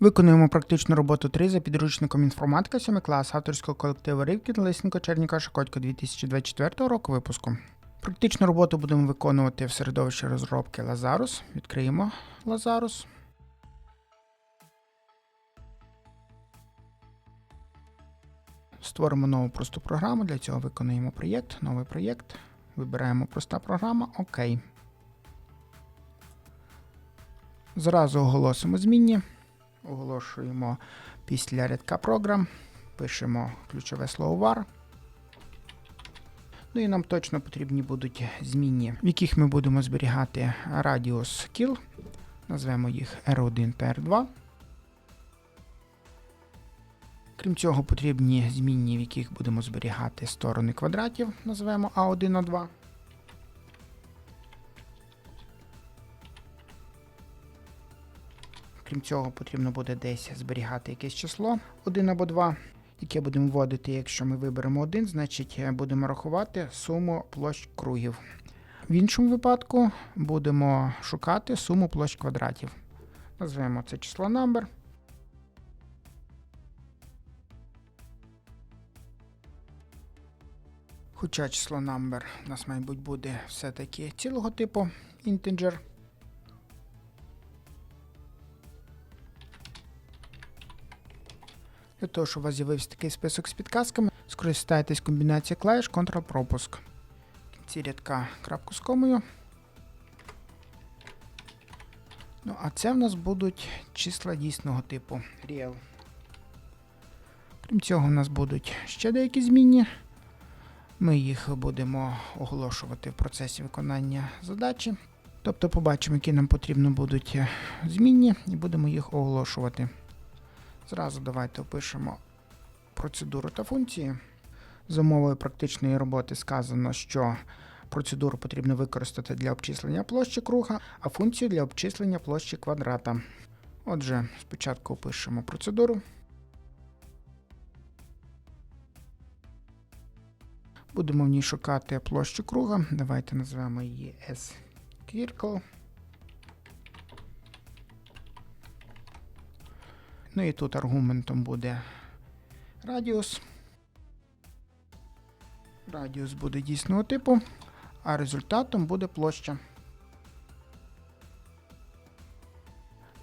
Виконуємо практичну роботу 3 за підручником інформатика 7 клас авторського колективу Ривкін Лисенко Черніка Шакотько 2024 року випуску. Практичну роботу будемо виконувати в середовищі розробки Lazarus. Відкриємо Lazarus. Створимо нову просту програму. Для цього виконуємо проєкт, новий проєкт. Вибираємо проста програма. ОК. Зразу оголосимо змінні. Оголошуємо після рядка програм. Пишемо ключове слово var. Ну і нам точно потрібні будуть змінні, в яких ми будемо зберігати радіус kill. Назвемо їх R1 та R2. Крім цього, потрібні змінні, в яких будемо зберігати сторони квадратів, назвемо A1 Крім цього, потрібно буде десь зберігати якесь число 1 або 2, яке будемо вводити, якщо ми виберемо 1, значить е, будемо рахувати суму площ кругів. В іншому випадку будемо шукати суму площ квадратів. Назвемо це число number. Хоча число number у нас, мабуть, буде все-таки цілого типу integer. Для того, щоб у вас з'явився такий список з підказками, скористайтесь комбінацією клавіш Ctrl-пропуск. В кінці рядка крапку з комою. Ну, а це в нас будуть числа дійсного типу real. Крім цього, в нас будуть ще деякі змінні. Ми їх будемо оголошувати в процесі виконання задачі. Тобто побачимо, які нам потрібно будуть е, змінні, і будемо їх оголошувати. Зразу давайте опишемо процедуру та функції. За умовою практичної роботи сказано, що процедуру потрібно використати для обчислення площі круга, а функцію для обчислення площі квадрата. Отже, спочатку опишемо процедуру. Будемо в ній шукати площу круга. Давайте назвемо її S-Circle. Ну і тут аргументом буде радіус. Радіус буде дійсного типу, а результатом буде площа.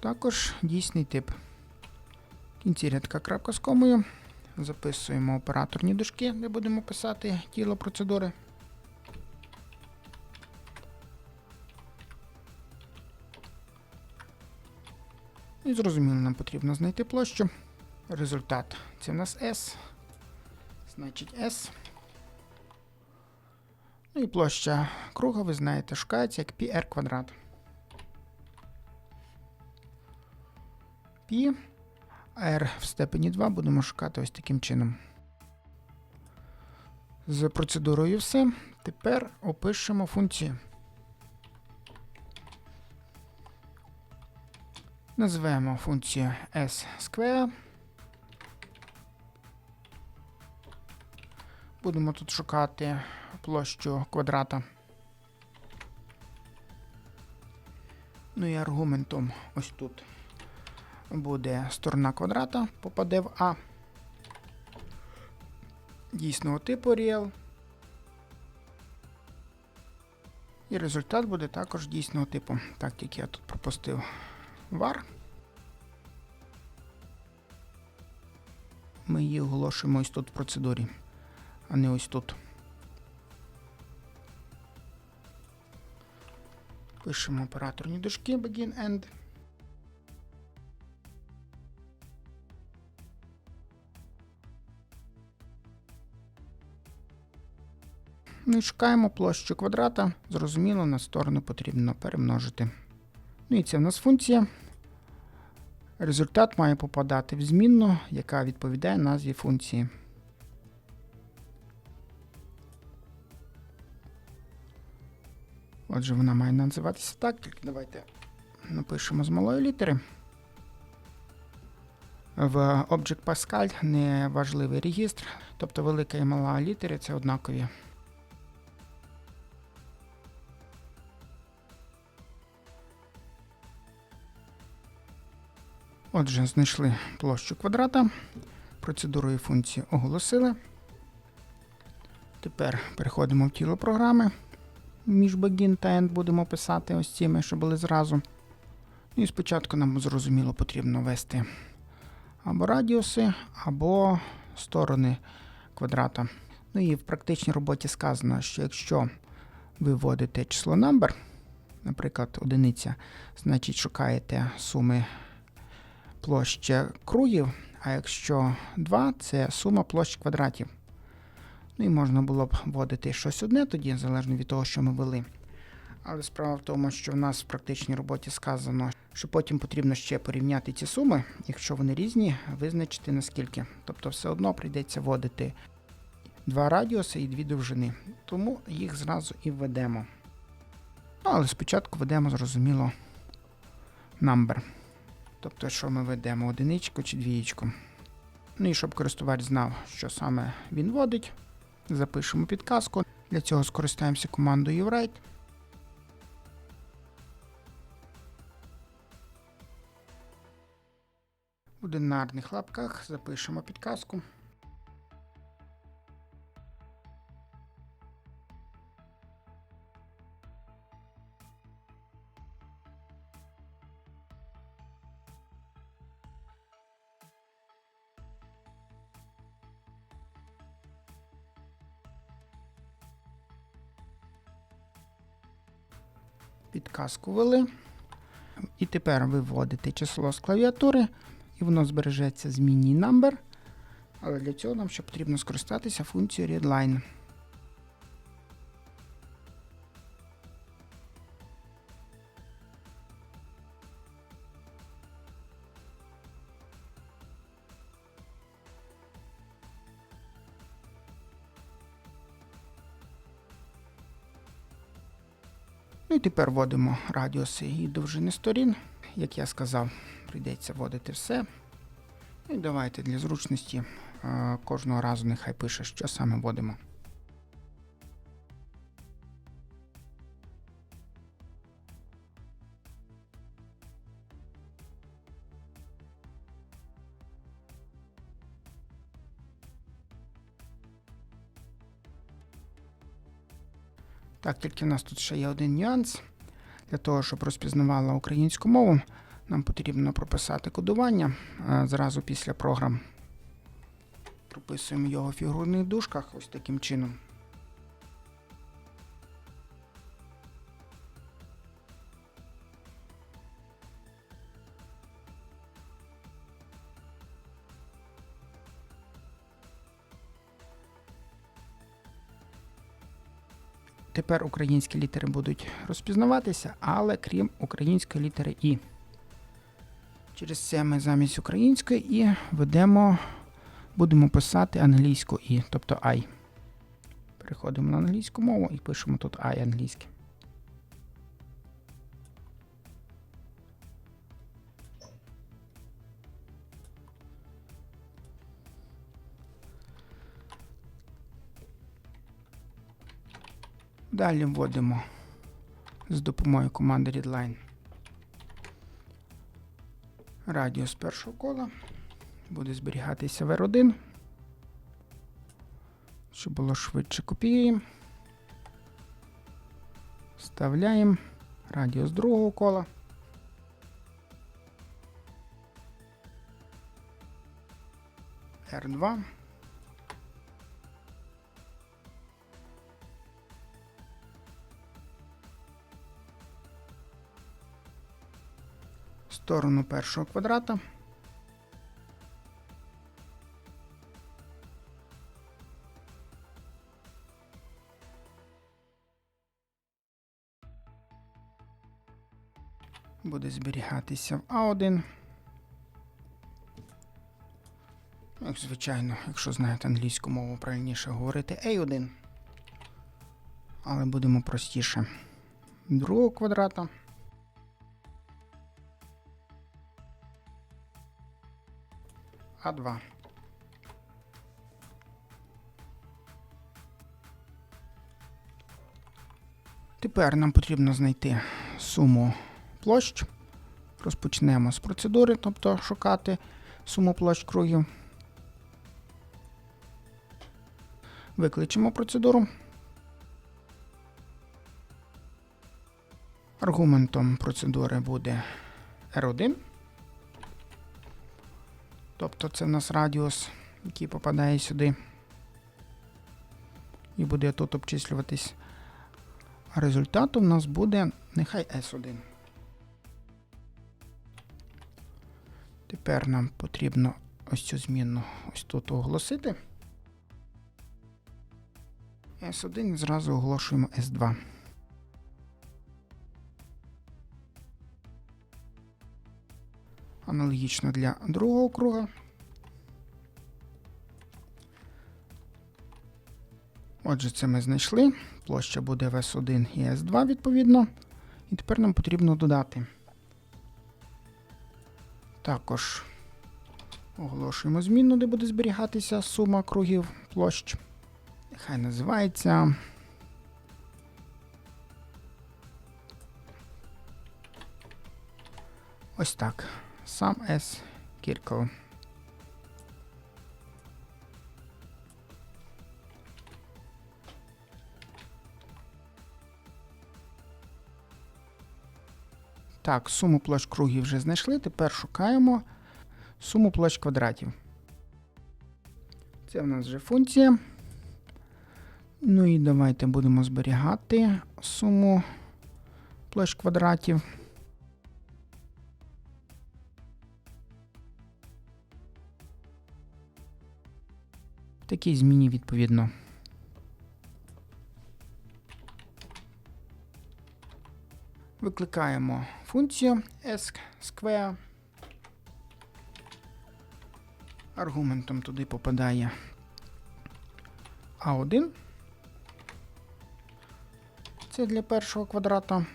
Також дійсний тип. В кінці рядка крапка з комою. Записуємо операторні дужки, де будемо писати тіло процедури. І зрозуміло, нам потрібно знайти площу. Результат це в нас S. Значить S. Ну і площа круга, ви знаєте, шукається як πr квадрат. Π r в степені 2 будемо шукати ось таким чином. З процедурою все. Тепер опишемо функцію. Назвемо функцію s square. Будемо тут шукати площу квадрата. Ну і аргументом ось тут буде сторона квадрата, попаде в А. Дійсного типу real. І результат буде також дійсного типу. Так, тільки я тут пропустив var. Ми її оголошуємо ось тут в процедурі, а не ось тут. Пишемо операторні дужки begin end. Ну і шукаємо площу квадрата. Зрозуміло, на сторону потрібно перемножити. Ну і це в нас функція. Результат має попадати в змінну, яка відповідає назві функції. Отже, вона має називатися так. Тільки давайте напишемо з малої літери. В Object Pascal не важливий регістр, тобто велика і мала літери це однакові. Отже, знайшли площу квадрата, процедурою функції оголосили. Тепер переходимо в тіло програми. Між begin та end будемо писати ось цими, що були зразу. Ну і спочатку нам зрозуміло потрібно ввести або радіуси, або сторони квадрата. Ну і в практичній роботі сказано, що якщо ви вводите число number, наприклад, одиниця, значить шукаєте суми площі кругів, а якщо 2 це сума площ квадратів. Ну і можна було б вводити щось одне тоді, залежно від того, що ми вели. Але справа в тому, що в нас в практичній роботі сказано, що потім потрібно ще порівняти ці суми, якщо вони різні, визначити наскільки. Тобто все одно прийдеться вводити два радіуси і дві довжини. Тому їх зразу і введемо. Ну, але спочатку ведемо, зрозуміло, number. Тобто, що ми ведемо одиничку чи двієчку. Ну і щоб користувач знав, що саме він вводить, запишемо підказку. Для цього скористаємося командою write. В одинарних лапках запишемо підказку. Підказку ввели. І тепер ви вводите число з клавіатури, і воно збережеться з міні number. Але для цього нам ще потрібно скористатися функцією readline. Тепер вводимо радіуси і довжини сторін. Як я сказав, прийдеться вводити все. І давайте для зручності е, кожного разу нехай пише, що саме вводимо. Так, тільки в нас тут ще є один нюанс. Для того, щоб розпізнавала українську мову, нам потрібно прописати кодування е, зразу після програм. Прописуємо його в фігурних дужках ось таким чином. Тепер українські літери будуть розпізнаватися, але крім української літери І. Через це ми замість української І ведемо, будемо писати англійську І, тобто I. Переходимо на англійську мову і пишемо тут I англійське. Далі вводимо з допомогою команди readline радіус першого кола. Буде зберігатися VR1. Щоб було швидше копіюємо. Вставляємо радіус другого кола. R2. Сторону першого квадрата. Буде зберігатися в А1. Як звичайно, якщо знаєте англійську мову, правильніше говорити A1. Але будемо простіше. Другого квадрата. А2. Тепер нам потрібно знайти суму площ. Розпочнемо з процедури, тобто шукати суму площ кругів. Викличемо процедуру. Аргументом процедури буде R1. Тобто це в нас радіус, який попадає сюди. І буде тут обчислюватись. А результатом у нас буде нехай S1. Тепер нам потрібно ось цю зміну ось тут оголосити. S1 і зразу оголошуємо S2. Аналогічно для другого круга. Отже, це ми знайшли. Площа буде в S1 і S2 відповідно. І тепер нам потрібно додати. Також оголошуємо зміну, де буде зберігатися сума кругів площ. Нехай називається. Ось так. Сам S Circle. Так, суму площ кругів вже знайшли. Тепер шукаємо суму площ квадратів. Це в нас вже функція. Ну і давайте будемо зберігати суму площ квадратів. Такій зміні відповідно. Викликаємо функцію square. Аргументом туди попадає А1. Це для першого квадрата.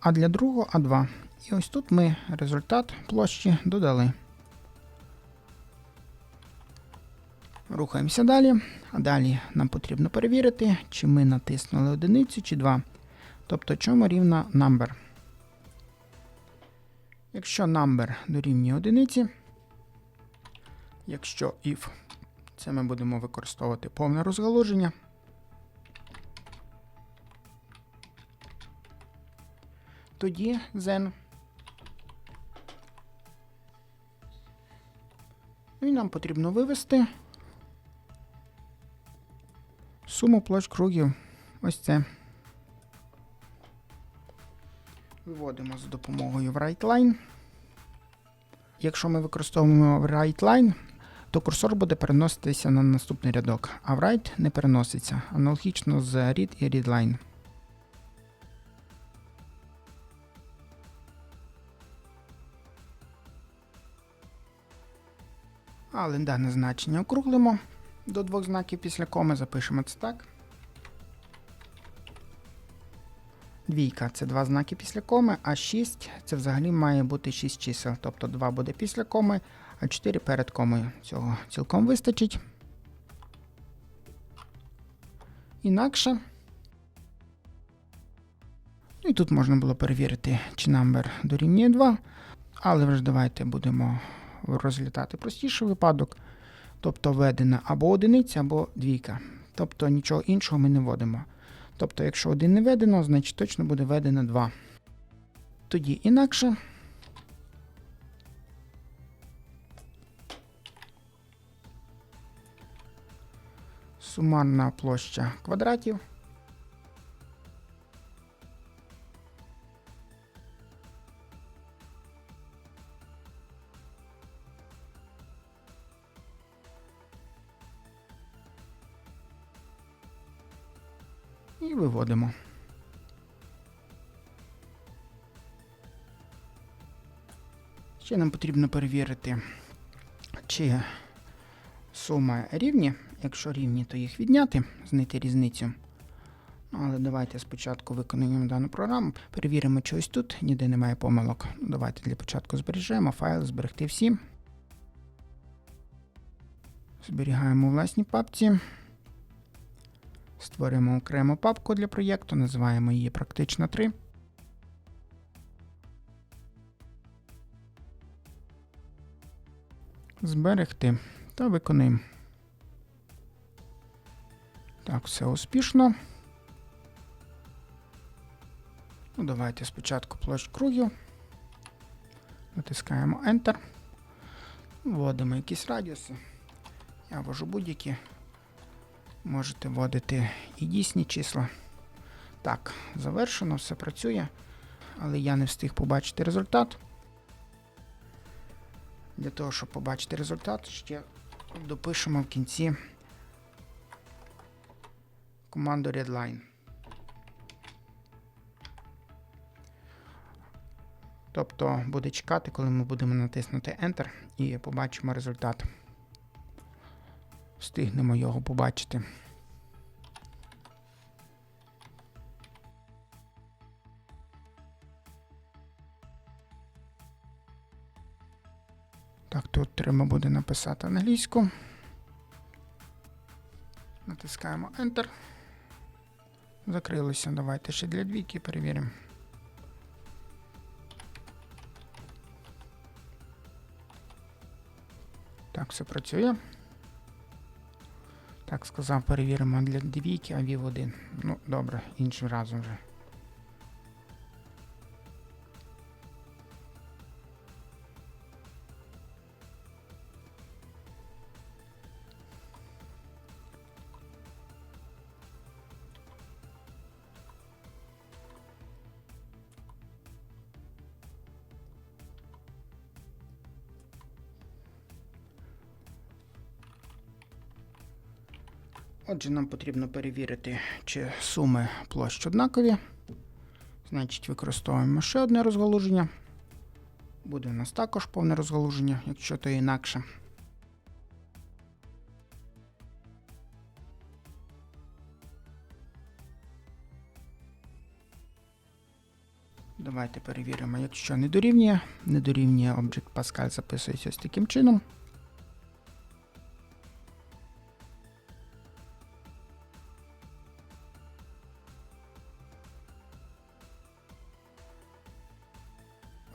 А для другого А2. І ось тут ми результат площі додали. Рухаємося далі. А далі нам потрібно перевірити, чи ми натиснули одиницю чи 2. Тобто, чому рівна number. Якщо number дорівнює одиниці, якщо if, це ми будемо використовувати повне розгалуження. Тоді then. Ну і нам потрібно вивести суму площ кругів. Ось це. Виводимо за допомогою WriteLine. Якщо ми використовуємо WriteLine, то курсор буде переноситися на наступний рядок, а write не переноситься, аналогічно з read і readline. Але дане значення округлимо до двох знаків після коми, запишемо це так. Двійка це два знаки після коми, а 6 це взагалі має бути 6 чисел. Тобто 2 буде після коми, а 4 перед комою. Цього цілком вистачить. Інакше. Ну і тут можна було перевірити, чи number дорівнює 2. Але вже давайте будемо розглядати простіший випадок. Тобто введена або одиниця, або двійка. Тобто нічого іншого ми не вводимо. Тобто, якщо один не введено, значить точно буде введено 2. Тоді інакше. Сумарна площа квадратів. І виводимо. Ще нам потрібно перевірити, чи сума рівні. Якщо рівні, то їх відняти, знайти різницю. Ну, але давайте спочатку виконуємо дану програму. Перевіримо, чи ось тут ніде немає помилок. Давайте для початку збережемо файл, зберегти всі. Зберігаємо у власній папці. Створюємо окрему папку для проєкту, називаємо її Практична 3. Зберегти та виконуємо. Так, все успішно. Ну, Давайте спочатку площ кругів. Натискаємо Enter. Вводимо якісь радіуси. Я ввожу будь-які. Можете вводити і дійсні числа. Так, завершено, все працює. Але я не встиг побачити результат. Для того, щоб побачити результат, ще допишемо в кінці команду readline. Тобто буде чекати, коли ми будемо натиснути Enter і побачимо результат. Встигнемо його побачити. Так, тут треба буде написати англійську. Натискаємо Enter. Закрилося. Давайте ще для двійки перевіримо. Так, все працює. Так, сказав, перевіримо для двійки, а вів один. Ну, добре, іншим разом вже. Отже, нам потрібно перевірити, чи суми площ однакові. Значить, використовуємо ще одне розгалуження. Буде у нас також повне розгалуження, якщо то інакше. Давайте перевіримо, якщо не дорівнює. Не дорівнює Object Pascal записується ось таким чином.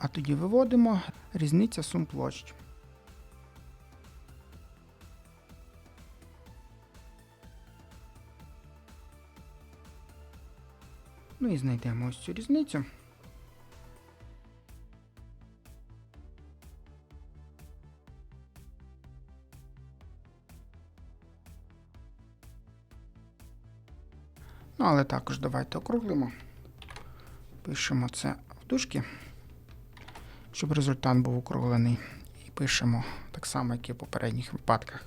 А тоді виводимо різниця сум площ. Ну і знайдемо ось цю різницю. Ну, але також давайте округлимо. Пишемо це в дужки щоб результат був округлений. І пишемо так само, як і в попередніх випадках.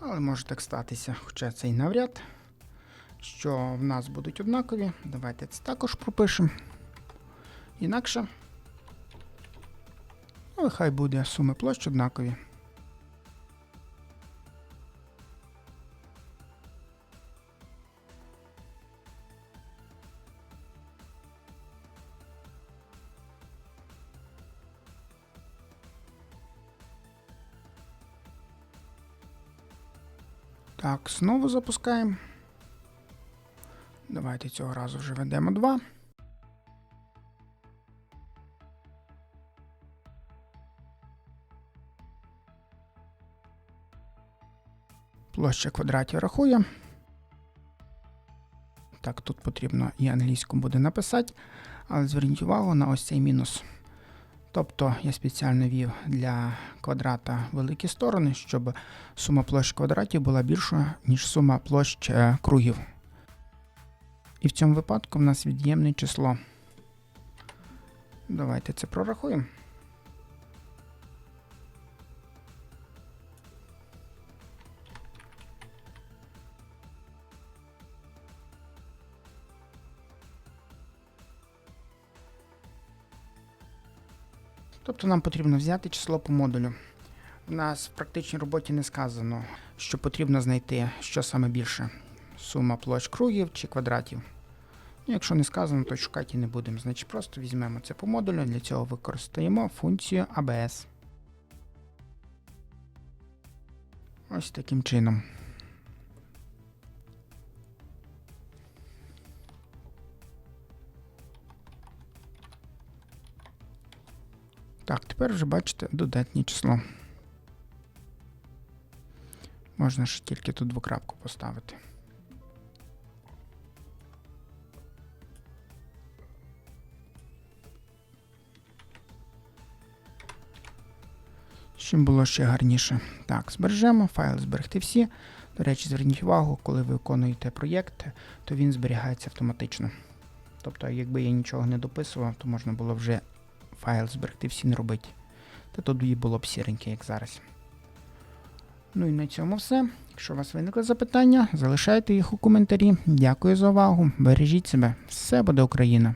Але може так статися, хоча це і навряд, що в нас будуть однакові. Давайте це також пропишемо. Інакше. Але хай буде суми площ однакові. Так, знову запускаємо. Давайте цього разу вже ведемо 2. Площа квадратів рахує. Так, тут потрібно і англійську буде написати, але зверніть увагу на ось цей мінус. Тобто я спеціально вів для квадрата великі сторони, щоб сума площ квадратів була більша, ніж сума площ е, кругів. І в цьому випадку в нас від'ємне число. Давайте це прорахуємо. Тобто нам потрібно взяти число по модулю. У нас в практичній роботі не сказано, що потрібно знайти, що саме більше сума площ кругів чи квадратів. Ну, Якщо не сказано, то шукати не будемо. Значить, просто візьмемо це по модулю, для цього використаємо функцію ABS. Ось таким чином. Тепер вже бачите додатнє число. Можна ще тільки тут двокрапку поставити. Щоб було ще гарніше. Так, збережемо, файл зберегти всі. До речі, зверніть увагу, коли ви виконуєте проєкт, то він зберігається автоматично. Тобто, якби я нічого не дописував, то можна було вже файл зберегти всі не робити. Та тоді було б сіреньке, як зараз. Ну і на цьому все. Якщо у вас виникли запитання, залишайте їх у коментарі. Дякую за увагу. Бережіть себе. Все буде Україна!